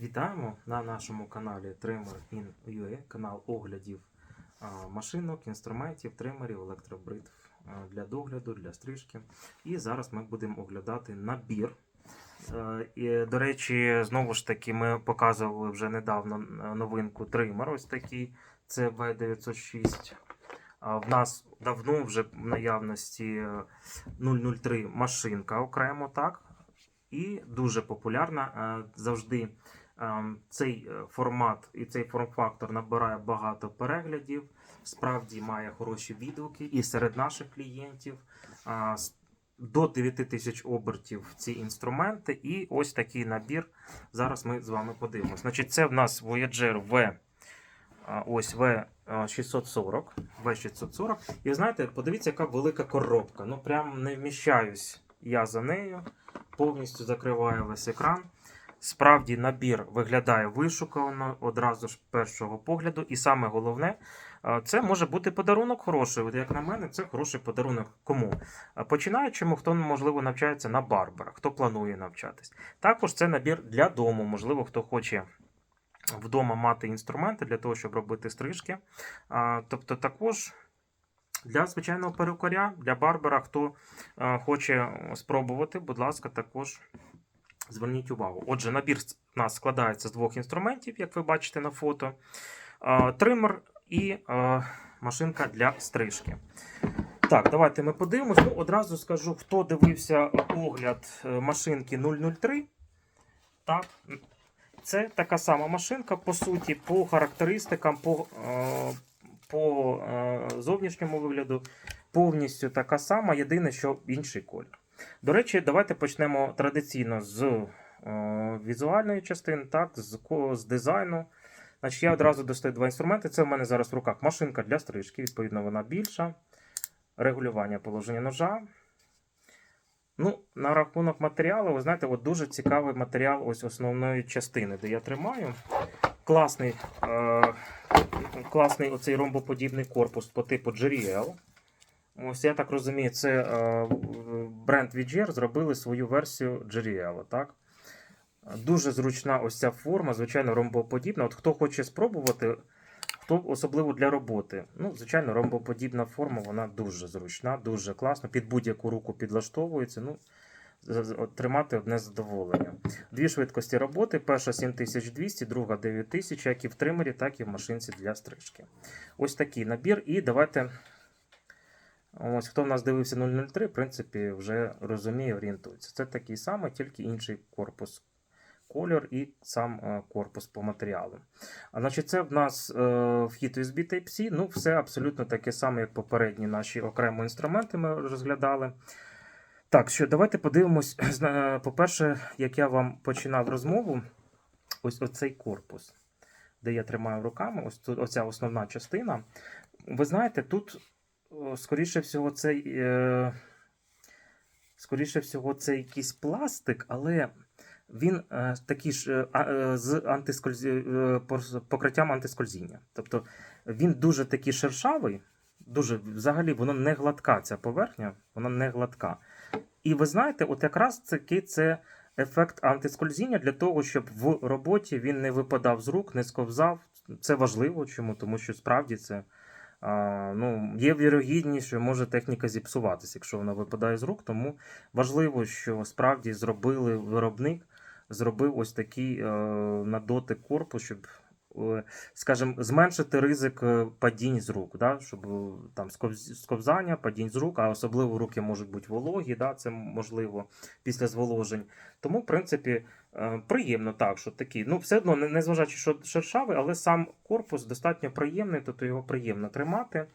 Вітаємо на нашому каналі Trimmer in UA, канал оглядів машинок, інструментів, тримерів, електробритв для догляду, для стрижки. І зараз ми будемо оглядати набір. І, до речі, знову ж таки, ми показували вже недавно новинку тример. Ось такий. Це V906. А В нас давно вже в наявності е, 003 машинка окремо, так? І дуже популярна. Завжди цей е, формат і цей форм-фактор набирає багато переглядів. Справді має хороші відгуки і серед наших клієнтів. До 9 тисяч обертів ці інструменти. І ось такий набір. Зараз ми з вами подивимося. Значить, це в нас Voyager V. Ось V640. V640. І знаєте, подивіться, яка велика коробка. Ну, прям не вміщаюсь я за нею. Повністю закриваю весь екран. Справді набір виглядає вишукано одразу ж першого погляду. І саме головне, це може бути подарунок хороший. От як на мене, це хороший подарунок кому? А, Починаючому, хто можливо навчається на барбера, хто планує навчатись. Також це набір для дому, можливо, хто хоче. Вдома мати інструменти для того, щоб робити стрижки. Тобто, також для звичайного перукаря, для барбера, хто хоче спробувати, будь ласка, також зверніть увагу. Отже, набір у нас складається з двох інструментів, як ви бачите на фото: тример і машинка для стрижки. Так, давайте ми подивимось. Ну, одразу скажу, хто дивився огляд е, машинки 003. Так, це така сама машинка, по суті, по характеристикам, по, е, по е, зовнішньому вигляду, повністю така сама, єдине, що інший колір. До речі, давайте почнемо традиційно з е, візуальної частини, так, з, з дизайну. Значить, я одразу достаю два інструменти. Це в мене зараз в руках машинка для стрижки, відповідно, вона більша. Регулювання положення ножа. Ну, на рахунок матеріалу, ви знаєте, от дуже цікавий матеріал ось основної частини, де я тримаю. Класний, е, класний оцей ромбоподібний корпус по типу GRL. Ось я так розумію, це е, бренд VGR зробили свою версію GRL. Так? Дуже зручна ось ця форма, звичайно, ромбоподібна. От хто хоче спробувати, хто особливо для роботи. Ну, звичайно, ромбоподібна форма, вона дуже зручна, дуже класна. Під будь-яку руку підлаштовується. Ну, з- з- тримати одне задоволення. Дві швидкості роботи: перша 7200, друга 9000, як і в тримері, так і в машинці для стрижки. Ось такий набір. І давайте. Ось хто в нас дивився 003, в принципі, вже розуміє, орієнтується. Це такий самий, тільки інший корпус. Кольор і сам е, корпус по матеріалу. А значить, це в нас е, вхід USB Type-C. Ну, все абсолютно таке саме, як попередні наші окремо інструменти ми розглядали. Так, що давайте подивимось. По-перше, як я вам починав розмову, ось оцей корпус, де я тримаю руками, ось оця основна частина. Ви знаєте, тут, скоріше всього, цей, е, скоріше всього, це якийсь пластик, але він е, такий ж е, е, з антискользі... е, покриттям антискользіння. Тобто він дуже такий шершавий, дуже взагалі воно не гладка, ця поверхня, вона не гладка. І ви знаєте, от якраз такий це ефект антискользіння для того, щоб в роботі він не випадав з рук, не сковзав. Це важливо. Чому? Тому що справді це ну, є вірогідність, що може техніка зіпсуватися, якщо вона випадає з рук. Тому важливо, що справді зробили виробник, зробив ось такий е, на дотик корпус, щоб. е, Скажімо, зменшити ризик е, падінь з рук, да? щоб там сковз- сковзання, падінь з рук, а особливо руки можуть бути вологі, да? це можливо після зволожень. Тому, в принципі, приємно так, що такий. Ну, все одно, незважаючи, що шершавий, але сам корпус достатньо приємний, тобто його приємно тримати.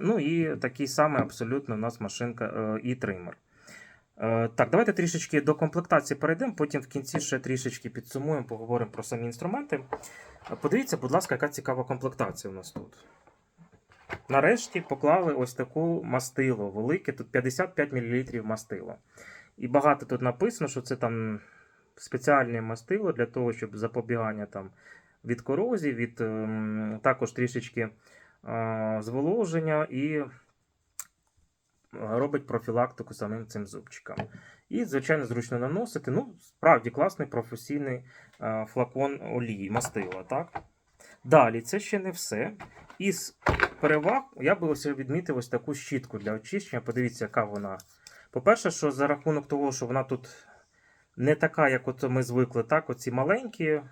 Ну і такий самий абсолютно у нас машинка е, і тример. Е, Так, давайте трішечки до комплектації перейдемо, потім в кінці ще трішечки підсумуємо, поговоримо про самі інструменти. Е, Подивіться, будь ласка, яка цікава комплектація у нас тут. Нарешті поклали ось таку мастило велике, тут 55 мл мастило. І багато тут написано, що це там спеціальне мастило для того, щоб запобігання там від корозії, від ем, також трішечки е, зволоження і робить профілактику самим цим зубчикам. І, звичайно, зручно наносити. Ну, справді класний професійний е, флакон олії, мастила. Так? Далі, це ще не все. Із переваг я би ось відмітив ось таку щітку для очищення. Подивіться, яка вона. По-перше, що за рахунок того, що вона тут не така, як от ми звикли, так, оці маленькі,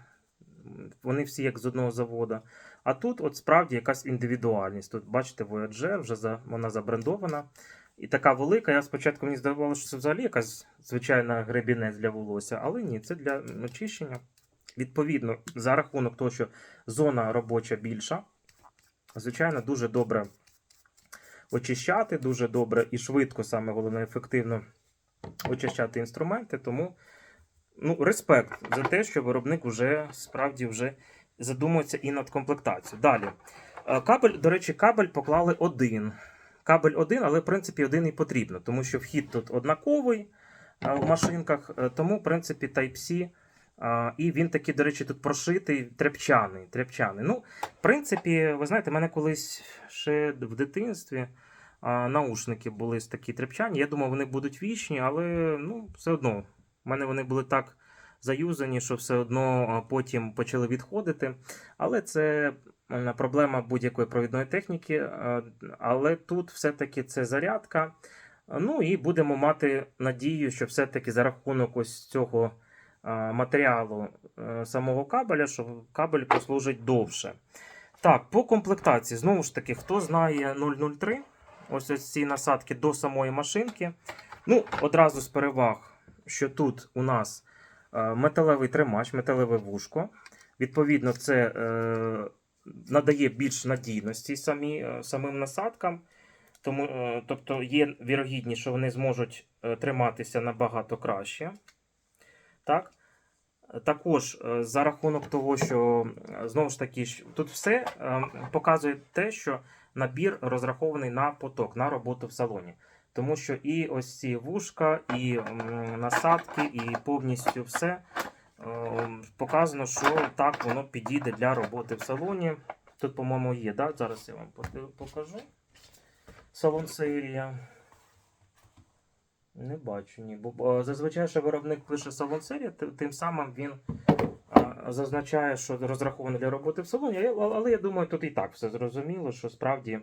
вони всі як з одного заводу. А тут от справді якась індивідуальність. Тут, бачите, Voyager, вже за, вона забрендована. І така велика. Я спочатку мені здавалося, що це взагалі якась звичайна гребінець для волосся, але ні, це для очищення. Відповідно, за рахунок того, що зона робоча більша, звичайно, дуже добре очищати, дуже добре і швидко, саме головне, ефективно очищати інструменти. Тому ну, респект за те, що виробник вже справді вже задумується і над комплектацією. Далі. Е, Кабель, до речі, кабель поклали один. Кабель один, але в принципі один і потрібно, тому що вхід тут однаковий е, в машинках, е, тому, в принципі, Type-C. е, І він такий, до речі, тут прошитий, тряпчаний. тряпчаний. Ну, в принципі, ви знаєте, мене колись ще в дитинстві наушники були такі тряпчані. Я думав, вони будуть вічні, але ну, все одно. У мене вони були так заюзані, що все одно потім почали відходити. Але це проблема будь-якої провідної техніки. Але тут все-таки це зарядка. Ну і будемо мати надію, що все-таки за рахунок ось цього матеріалу е, самого кабеля, що кабель послужить довше. Так, по комплектації, знову ж таки, хто знає 003, ось ці насадки до самої машинки. Ну, одразу з переваг, що тут у нас е, металевий тримач, металеве вушко. Відповідно, це е, надає більш надійності самі, е, самим насадкам. Тому, тобто є вірогідність, що вони зможуть триматися набагато краще. Так? Також за рахунок того, що знову ж таки, тут все показує те, що набір розрахований на поток, на роботу в салоні. Тому що і ось ці вушка, і насадки, і повністю все е, показано, що так воно підійде для роботи в салоні. Тут, по-моєму, є, да? зараз я вам покажу. Салон серія. Не бачу, ні. Бо зазвичай, що виробник пише салон серія, тим самим він зазначає, що розрахований для роботи в салоні. Але я думаю, тут і так все зрозуміло, що справді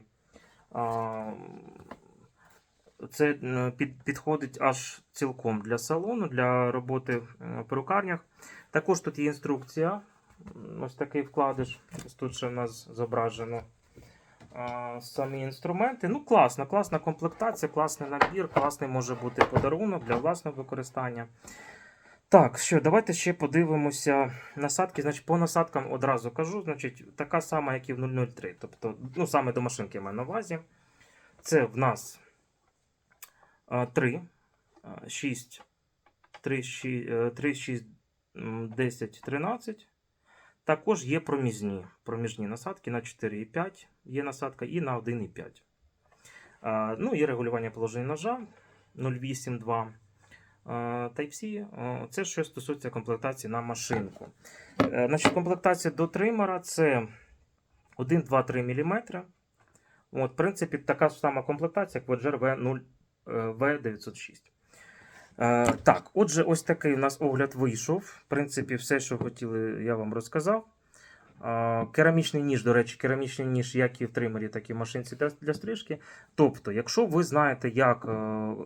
це е, під, підходить аж цілком для салону, для роботи е, в перукарнях. Також тут є інструкція. Ось такий вкладиш. Ось Тут ще в нас зображено самі інструменти. Ну, класно, класна комплектація, класний набір, класний може бути подарунок для власного використання. Так, що, давайте ще подивимося насадки. Значить, по насадкам одразу кажу, значить, така сама, як і в 003. Тобто, ну, саме до машинки я маю на увазі. Це в нас 3, 6, 3, 6, 3, 6, 10, 13. Також є проміжні, проміжні насадки на 4,5 є насадка і на 1,5. А, Ну і регулювання положення ножа 0,8,2. А, Type-C. Це що стосується комплектації на машинку. Е, Значить, комплектація до тримера це 1, 2, 3 мм. От, в принципі, така сама комплектація, як V0, е, V906. Е, так, отже, ось такий у нас огляд вийшов. В принципі, все, що хотіли, я вам розказав. Керамічний ніж, до речі, керамічний ніж, як і в тримері, так і в машинці для, для стрижки. Тобто, якщо ви знаєте, як е,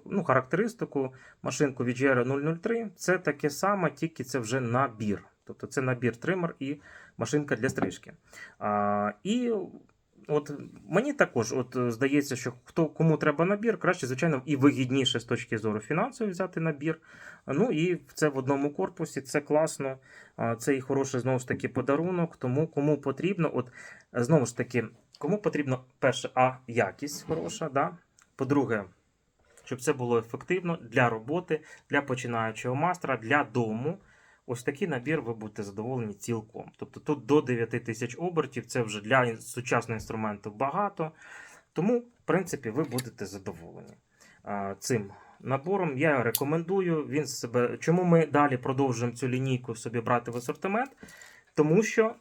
ну, характеристику машинку від GR 003, це таке саме, тільки це вже набір. Тобто це набір тример і машинка для стрижки. А, і от мені також от, е, здається, що хто кому треба набір, краще, звичайно, і вигідніше з точки зору фінансової взяти набір. Ну і це в одному корпусі, це класно. Це і хороший знову ж таки подарунок. Тому кому потрібно, от е, знову ж таки, кому потрібно перше, а якість хороша, да? по-друге, щоб це було ефективно для роботи, для починаючого майстра, для дому. Ось такий набір ви будете задоволені цілком. Тобто тут до 9 тисяч обертів, це вже для сучасного інструменту багато. Тому, в принципі, ви будете задоволені цим набором. Я рекомендую. Він себе. Чому ми далі продовжуємо цю лінійку собі брати в асортимент? Тому що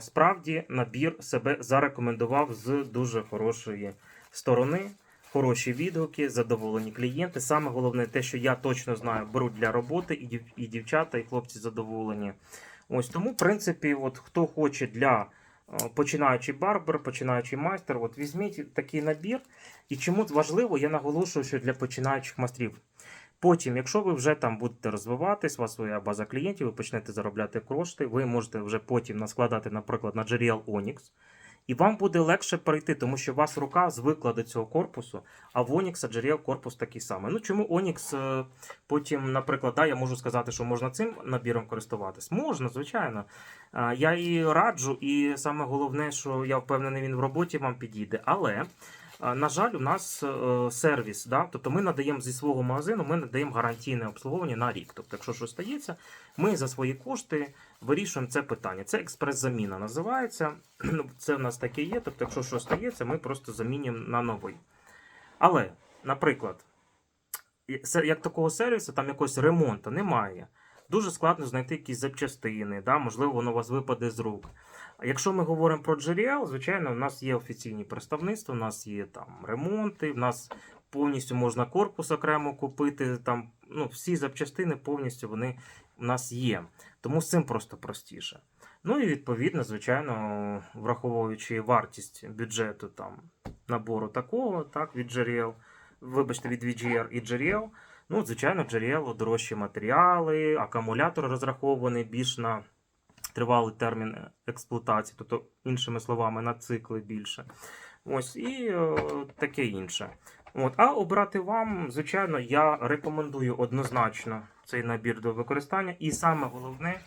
справді набір себе зарекомендував з дуже хорошої сторони. Хороші відгуки, задоволені клієнти. Саме головне те, що я точно знаю, беруть для роботи, і, дів- і дівчата, і хлопці задоволені. Ось тому, в принципі, от хто хоче для е, починаючий барбер, починаючий майстер, от візьміть такий набір. І чому важливо, я наголошую, що для починаючих майстрів. Потім, якщо ви вже там будете розвиватись, у вас своя база клієнтів, ви почнете заробляти кошти, ви можете вже потім наскладати, наприклад, на GRL Onyx, і вам буде легше перейти, тому що у вас рука звикла до цього корпусу, а в Onyx джерел корпус такий самий. Ну чому Onyx е, потім, наприклад, да, я можу сказати, що можна цим набіром користуватись? Можна, звичайно. Я і раджу, і саме головне, що я впевнений, він в роботі вам підійде. Але. На жаль, у нас е, сервіс, да? тобто ми надаємо зі свого магазину, ми надаємо гарантійне обслуговування на рік. Тобто, якщо щось стається, ми за свої кошти вирішуємо це питання. Це експрес-заміна називається. Ну, Це в нас таке є. Тобто, якщо щось стається, ми просто замінюємо на новий. Але, наприклад, як такого сервісу, там якогось ремонту немає. Дуже складно знайти якісь запчастини, да? можливо, воно у вас випаде з рук. Якщо ми говоримо про GRL, звичайно, у нас є офіційні представництва, у нас є там ремонти, у нас повністю можна корпус окремо купити. Там ну, всі запчастини повністю вони у нас є. Тому з цим просто простіше. Ну і відповідно, звичайно, враховуючи вартість бюджету там набору такого, так, від GRL, вибачте, від VGR і GRL, ну, звичайно, GRL дорожчі матеріали, акумулятор розрахований більш на тривалий термін експлуатації, тобто, іншими словами, на цикли більше. Ось і е, таке інше. От, а обрати вам, звичайно, я рекомендую однозначно цей набір до використання. І саме головне,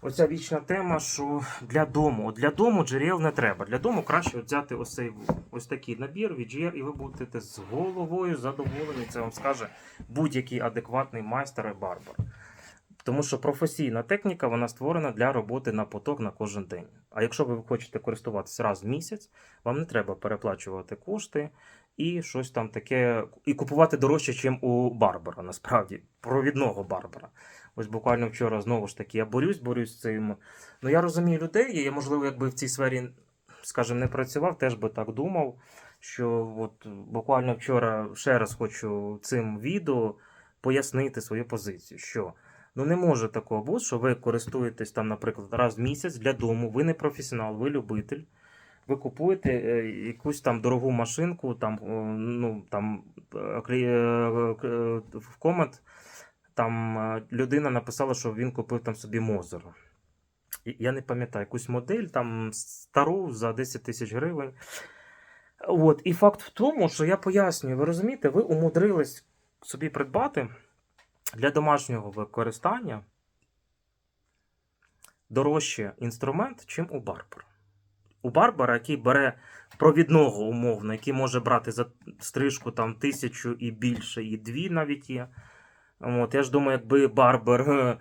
оця вічна тема, що для дому. Для дому джерел не треба. Для дому краще взяти ось, цей, ось такий набір VGR, і ви будете з головою задоволені. Це вам скаже будь-який адекватний майстер і барбар. Тому що професійна техніка вона створена для роботи на поток на кожен день. А якщо ви хочете користуватися раз в місяць, вам не треба переплачувати кошти і щось там таке, і купувати дорожче, ніж у Барбара, насправді, провідного Барбара. Ось буквально вчора знову ж таки я борюсь, борюсь з цим. Ну я розумію людей, і я, можливо, якби в цій сфері, скажімо, не працював, теж би так думав. Що от буквально вчора ще раз хочу цим відео пояснити свою позицію. що Ну не може такого бути, що ви користуєтесь там, наприклад, раз в місяць для дому, ви не професіонал, ви любитель. Ви купуєте е, якусь там дорогу машинку, там, ну, там е, е, в комент там людина написала, що він купив там собі Мозер. Я не пам'ятаю, якусь модель там стару за 10 тисяч гривень. От, і факт в тому, що я пояснюю, ви розумієте, ви умудрились собі придбати для домашнього використання дорожче інструмент, чим у Барбара. У Барбара, який бере провідного умовно, який може брати за стрижку там тисячу і більше, і дві навіть є. От, я ж думаю, якби Барбер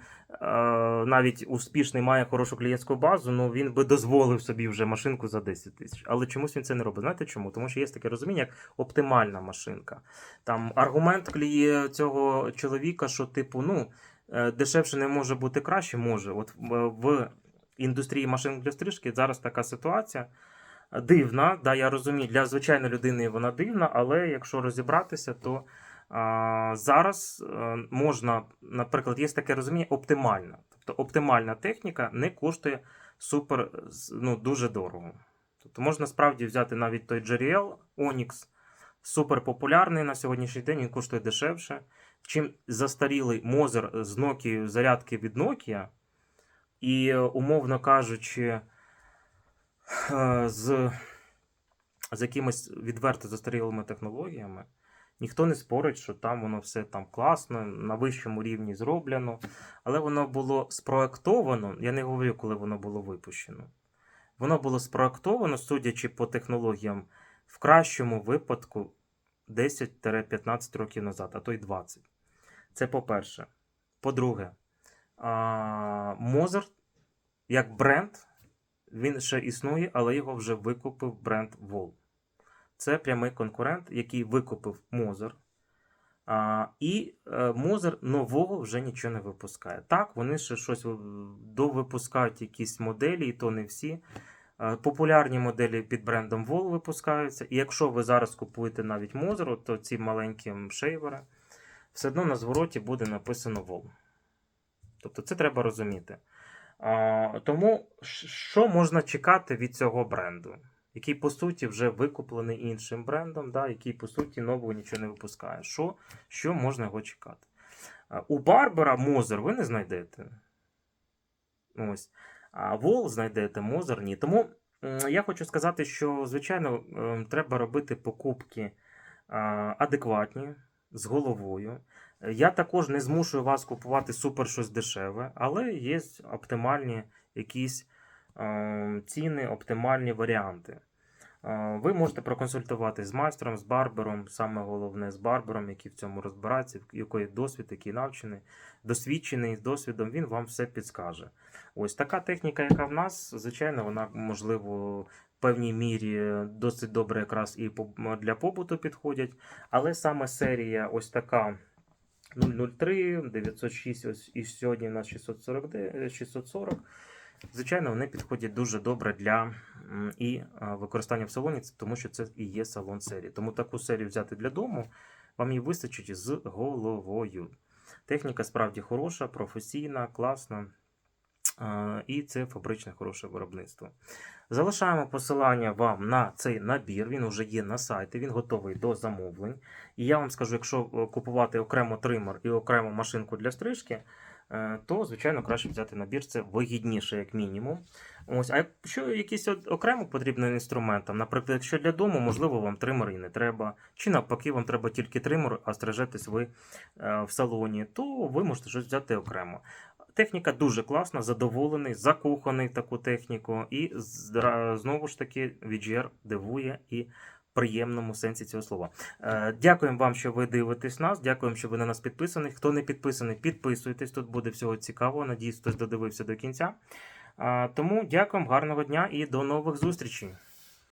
навіть успішний має хорошу клієнтську базу, ну він би дозволив собі вже машинку за 10 тисяч. Але чомусь він це не робить. Знаєте чому? Тому що є таке розуміння, як оптимальна машинка. Там аргумент кліє цього чоловіка, що, типу, ну, е, дешевше не може бути краще, може. От в- в індустрії машин для стрижки зараз така ситуація. Дивна, да, я розумію, для звичайної людини вона дивна, але якщо розібратися, то зараз е, можна, наприклад, є таке розуміння оптимальна. Тобто оптимальна техніка не коштує супер ну, дуже дорого. Тобто можна справді взяти навіть той GRL Onyx, супер популярний на сьогоднішній день, він коштує дешевше. Чим застарілий Мозер з Nokia, зарядки від Nokia, і, умовно кажучи, е, з, з якимись відверто застарілими технологіями, ніхто не спорить, що там воно все там класно, на вищому рівні зроблено. Але воно було спроектовано, я не говорю, коли воно було випущено. Воно було спроектовано, судячи по технологіям, в кращому випадку 10-15 років назад, а то й 20. Це по-перше. По-друге, Mozart як бренд, він ще існує, але його вже викупив бренд Vol. Це прямий конкурент, який викупив Mozart. А, і е, Mozart нового вже нічого не випускає. Так, вони ще щось довипускають якісь моделі, і то не всі. Е, Популярні моделі під брендом Vol випускаються. І якщо ви зараз купуєте навіть Мозеру, то ці маленькі шейвери, все одно на звороті буде написано Vol. Тобто це треба розуміти. А, тому що можна чекати від цього бренду? Який, по суті, вже викуплений іншим брендом, да, який, по суті, нового нічого не випускає. Що, що можна його чекати? У Барбера Мозер ви не знайдете. Ось. А Вол знайдете, Мозер ні. Тому я хочу сказати, що, звичайно, ем, треба робити покупки адекватні, з головою. Я також не змушую вас купувати супер щось дешеве, але є оптимальні якісь ціни, оптимальні варіанти. Ви можете проконсультуватись з майстром, з барбером, саме головне з барбером, який в цьому розбирається, якої досвід, який навчений, досвідчений з досвідом, він вам все підскаже. Ось така техніка, яка в нас, звичайно, вона можливо. В певній мірі досить добре якраз і для побуту підходять. Але саме серія ось така 003, 906, ось і сьогодні у нас 640, 640. Звичайно, вони підходять дуже добре для і використання в салоні, тому що це і є салон серії. Тому таку серію взяти для дому, вам її вистачить з головою. Техніка справді хороша, професійна, класна. І це фабричне хороше виробництво. Залишаємо посилання вам на цей набір. Він вже є на сайті, він готовий до замовлень. І я вам скажу, якщо е, купувати окремо тример і окрему машинку для стрижки, то звичайно краще взяти набір. Це вигідніше, як мінімум. Ось, а якщо якийсь окремо потрібний інструмент, там, наприклад, якщо для дому, можливо, вам тример і не треба, чи навпаки, вам треба тільки тример, а стрижетесь ви е, в салоні, то ви можете щось взяти окремо. Техніка дуже класна, задоволений, закоханий таку техніку, і знову ж таки VGR дивує і приємному сенсі цього слова. Е, Дякуємо вам, що ви дивитесь нас. Дякуємо, що ви на нас підписані. Хто не підписаний, підписуйтесь. Тут буде всього цікавого. Надіюсь, хтось додивився до кінця. Е, Тому дякуємо, гарного дня і до нових зустрічей.